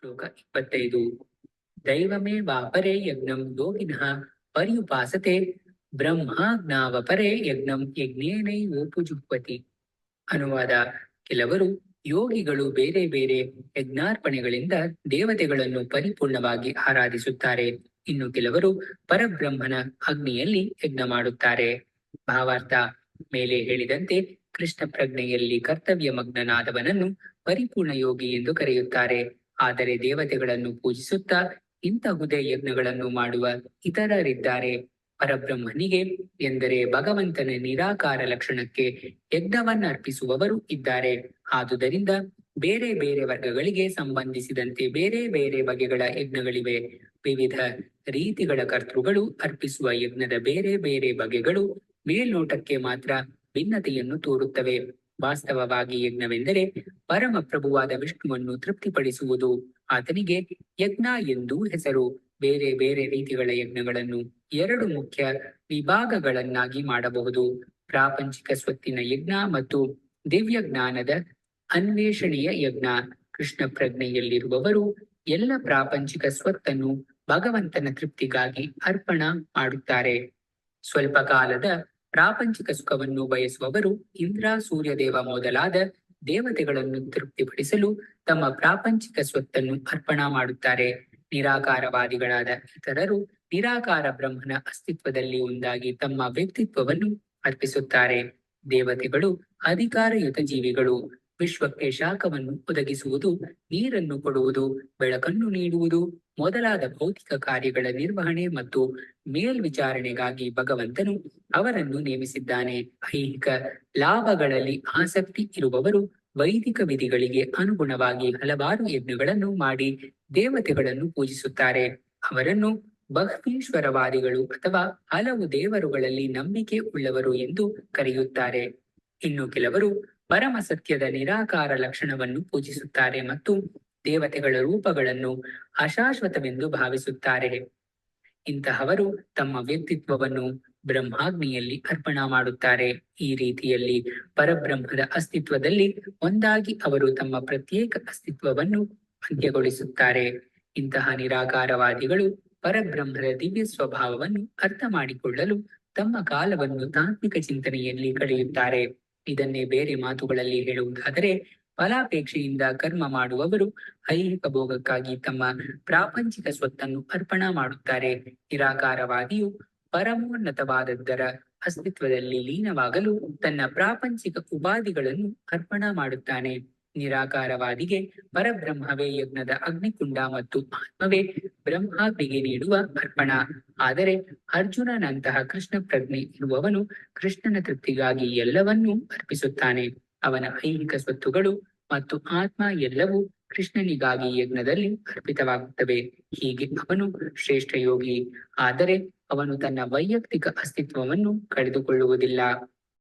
ಶ್ಲೋಕ ಇಪ್ಪತ್ತೈದು. ದೈವಮೇ ವಾಪರೆ ಯಜ್ಞಂ ಯೋಗಿನಃ ಪರ್ಯುಪಾಸತೆ ಬ್ರಹ್ಮಾಜ್ಞಾವಪರೇ ಯಜ್ಞಂ ಯಜ್ಞೇನೈವೋಪುಜುಹ್ವತಿ ಅನುವಾದ. ಕೆಲವರು ಯೋಗಿಗಳು ಬೇರೆ ಬೇರೆ ಯಜ್ಞಾರ್ಪಣೆಗಳಿಂದ ದೇವತೆಗಳನ್ನು ಪರಿಪೂರ್ಣವಾಗಿ ಆರಾಧಿಸುತ್ತಾರೆ. ಇನ್ನು ಕೆಲವರು ಪರಬ್ರಹ್ಮನ ಅಗ್ನಿಯಲ್ಲಿ ಯಜ್ಞ ಮಾಡುತ್ತಾರೆ. ಭಾವಾರ್ಥ ಮೇಲೆ ಹೇಳಿದಂತೆ ಕೃಷ್ಣ ಪ್ರಜ್ಞೆಯಲ್ಲಿ ಕರ್ತವ್ಯ ಮಗ್ನನಾದವನನ್ನು ಪರಿಪೂರ್ಣ ಯೋಗಿ ಎಂದು ಕರೆಯುತ್ತಾರೆ. ಆದರೆ ದೇವತೆಗಳನ್ನು ಪೂಜಿಸುತ್ತಾ ಇಂತಹುದೇ ಯಜ್ಞಗಳನ್ನು ಮಾಡುವ ಇತರರಿದ್ದಾರೆ. ಪರಬ್ರಹ್ಮನಿಗೆ ಎಂದರೆ ಭಗವಂತನ ನಿರಾಕಾರ ಲಕ್ಷಣಕ್ಕೆ ಯಜ್ಞವನ್ನರ್ಪಿಸುವವರು ಇದ್ದಾರೆ. ಆದುದರಿಂದ ಬೇರೆ ಬೇರೆ ವರ್ಗಗಳಿಗೆ ಸಂಬಂಧಿಸಿದಂತೆ ಬೇರೆ ಬೇರೆ ಬಗೆಗಳ ಯಜ್ಞಗಳಿವೆ. ವಿವಿಧ ರೀತಿಗಳ ಕರ್ತೃಗಳು ಅರ್ಪಿಸುವ ಯಜ್ಞದ ಬೇರೆ ಬೇರೆ ಬಗೆಗಳು ಮೇಲ್ನೋಟಕ್ಕೆ ಮಾತ್ರ ಭಿನ್ನತೆಯನ್ನು ತೋರುತ್ತವೆ. ವಾಸ್ತವವಾಗಿ ಯಜ್ಞವೆಂದರೆ ಪರಮ ಪ್ರಭುವಾದ ವಿಷ್ಣುವನ್ನು ತೃಪ್ತಿಪಡಿಸುವುದು ಆತನಿಗೆ ಯಜ್ಞ ಎಂದು ಹೆಸರು. ಬೇರೆ ಬೇರೆ ರೀತಿಗಳ ಯಜ್ಞಗಳನ್ನು ಎರಡು ಮುಖ್ಯ ವಿಭಾಗಗಳನ್ನಾಗಿ ಮಾಡಬಹುದು. ಪ್ರಾಪಂಚಿಕ ಸ್ವತ್ತಿನ ಯಜ್ಞ ಮತ್ತು ದಿವ್ಯ ಜ್ಞಾನದ ಅನ್ವೇಷಣೆಯ ಯಜ್ಞ. ಕೃಷ್ಣ ಪ್ರಜ್ಞೆಯಲ್ಲಿರುವವರು ಎಲ್ಲ ಪ್ರಾಪಂಚಿಕ ಸ್ವತ್ತನ್ನು ಭಗವಂತನ ತೃಪ್ತಿಗಾಗಿ ಅರ್ಪಣ ಮಾಡುತ್ತಾರೆ. ಸ್ವಲ್ಪ ಕಾಲದ ಪ್ರಾಪಂಚಿಕ ಸುಖವನ್ನು ಬಯಸುವವರು ಇಂದ್ರ ಸೂರ್ಯದೇವ ಮೊದಲಾದ ದೇವತೆಗಳನ್ನು ತೃಪ್ತಿಪಡಿಸಲು ತಮ್ಮ ಪ್ರಾಪಂಚಿಕ ಸ್ವತ್ತನ್ನು ಅರ್ಪಣಾ ಮಾಡುತ್ತಾರೆ. ನಿರಾಕಾರವಾದಿಗಳಾದ ಇತರರು ನಿರಾಕಾರ ಬ್ರಹ್ಮನ ಅಸ್ತಿತ್ವದಲ್ಲಿ ಒಂದಾಗಿ ತಮ್ಮ ವ್ಯಕ್ತಿತ್ವವನ್ನು ಅರ್ಪಿಸುತ್ತಾರೆ. ದೇವತೆಗಳು ಅಧಿಕಾರಯುತ ಜೀವಿಗಳು. ವಿಶ್ವಕ್ಕೆ ಶಾಖವನ್ನು ಒದಗಿಸುವುದು, ನೀರನ್ನು ಕೊಡುವುದು, ಬೆಳಕನ್ನು ನೀಡುವುದು ಮೊದಲಾದ ಭೌತಿಕ ಕಾರ್ಯಗಳ ನಿರ್ವಹಣೆ ಮತ್ತು ಮೇಲ್ವಿಚಾರಣೆಗಾಗಿ ಭಗವಂತನು ಅವರನ್ನು ನೇಮಿಸಿದ್ದಾನೆ. ಐಹಿಕ ಲಾಭಗಳಲ್ಲಿ ಆಸಕ್ತಿ ಇರುವವರು ವೈದಿಕ ವಿಧಿಗಳಿಗೆ ಅನುಗುಣವಾಗಿ ಹಲವಾರು ಯಜ್ಞಗಳನ್ನು ಮಾಡಿ ದೇವತೆಗಳನ್ನು ಪೂಜಿಸುತ್ತಾರೆ. ಅವರನ್ನು ಬಹ್ವೀಶ್ವರವಾದಿಗಳು ಅಥವಾ ಹಲವು ದೇವರುಗಳಲ್ಲಿ ನಂಬಿಕೆ ಉಳ್ಳವರು ಎಂದು ಕರೆಯುತ್ತಾರೆ. ಇನ್ನು ಕೆಲವರು ಪರಮ ಸತ್ಯದ ನಿರಾಕಾರ ಲಕ್ಷಣವನ್ನು ಪೂಜಿಸುತ್ತಾರೆ ಮತ್ತು ದೇವತೆಗಳ ರೂಪಗಳನ್ನು ಅಶಾಶ್ವತವೆಂದು ಭಾವಿಸುತ್ತಾರೆ. ಇಂತಹವರು ತಮ್ಮ ವ್ಯಕ್ತಿತ್ವವನ್ನು ಬ್ರಹ್ಮಾಗ್ನಿಯಲ್ಲಿ ಅರ್ಪಣ ಮಾಡುತ್ತಾರೆ. ಈ ರೀತಿಯಲ್ಲಿ ಪರಬ್ರಹ್ಮದ ಅಸ್ತಿತ್ವದಲ್ಲಿ ಒಂದಾಗಿ ಅವರು ತಮ್ಮ ಪ್ರತ್ಯೇಕ ಅಸ್ತಿತ್ವವನ್ನು ಅಂತ್ಯಗೊಳಿಸುತ್ತಾರೆ. ಇಂತಹ ನಿರಾಕಾರವಾದಿಗಳು ಪರಬ್ರಹ್ಮದ ದಿವ್ಯ ಸ್ವಭಾವವನ್ನು ಅರ್ಥ ಮಾಡಿಕೊಳ್ಳಲು ತಮ್ಮ ಕಾಲವನ್ನು ತಾತ್ವಿಕ ಚಿಂತನೆಯಲ್ಲಿ ಕಳೆಯುತ್ತಾರೆ. ಇದನ್ನೇ ಬೇರೆ ಮಾತುಗಳಲ್ಲಿ ಹೇಳುವುದಾದರೆ ಫಲಾಪೇಕ್ಷೆಯಿಂದ ಕರ್ಮ ಮಾಡುವವರು ಐಹಿಕ ಭೋಗಕ್ಕಾಗಿ ತಮ್ಮ ಪ್ರಾಪಂಚಿಕ ಸ್ವತ್ತನ್ನು ಅರ್ಪಣಾ ಮಾಡುತ್ತಾರೆ. ನಿರಾಕಾರವಾದಿಯು ಪರಮೋನ್ನತವಾದದ್ದರ ಅಸ್ತಿತ್ವದಲ್ಲಿ ಲೀನವಾಗಲು ತನ್ನ ಪ್ರಾಪಂಚಿಕ ಉಪಾಧಿಗಳನ್ನು ಅರ್ಪಣಾ ಮಾಡುತ್ತಾನೆ. ನಿರಾಕಾರವಾದಿಗೆ ಪರಬ್ರಹ್ಮವೇ ಯಜ್ಞದ ಅಗ್ನಿಕುಂಡ ಮತ್ತು ಆತ್ಮವೇ ಬ್ರಹ್ಮಾಗ್ನಿಗೆ ನೀಡುವ ಅರ್ಪಣ. ಆದರೆ ಅರ್ಜುನನಂತಹ ಕೃಷ್ಣ ಪ್ರಜ್ಞೆ ಇರುವವನು ಕೃಷ್ಣನ ತೃಪ್ತಿಗಾಗಿ ಎಲ್ಲವನ್ನೂ ಅರ್ಪಿಸುತ್ತಾನೆ. ಅವನ ಐಹಿಕ ಸ್ವತ್ತುಗಳು ಮತ್ತು ಆತ್ಮ ಎಲ್ಲವೂ ಕೃಷ್ಣನಿಗಾಗಿ ಯಜ್ಞದಲ್ಲಿ ಅರ್ಪಿತವಾಗುತ್ತವೆ. ಹೀಗೆ ಅವನು ಶ್ರೇಷ್ಠ ಯೋಗಿ ಆದರೆ ಅವನು ತನ್ನ ವೈಯಕ್ತಿಕ ಅಸ್ತಿತ್ವವನ್ನು ಕಳೆದುಕೊಳ್ಳುವುದಿಲ್ಲ.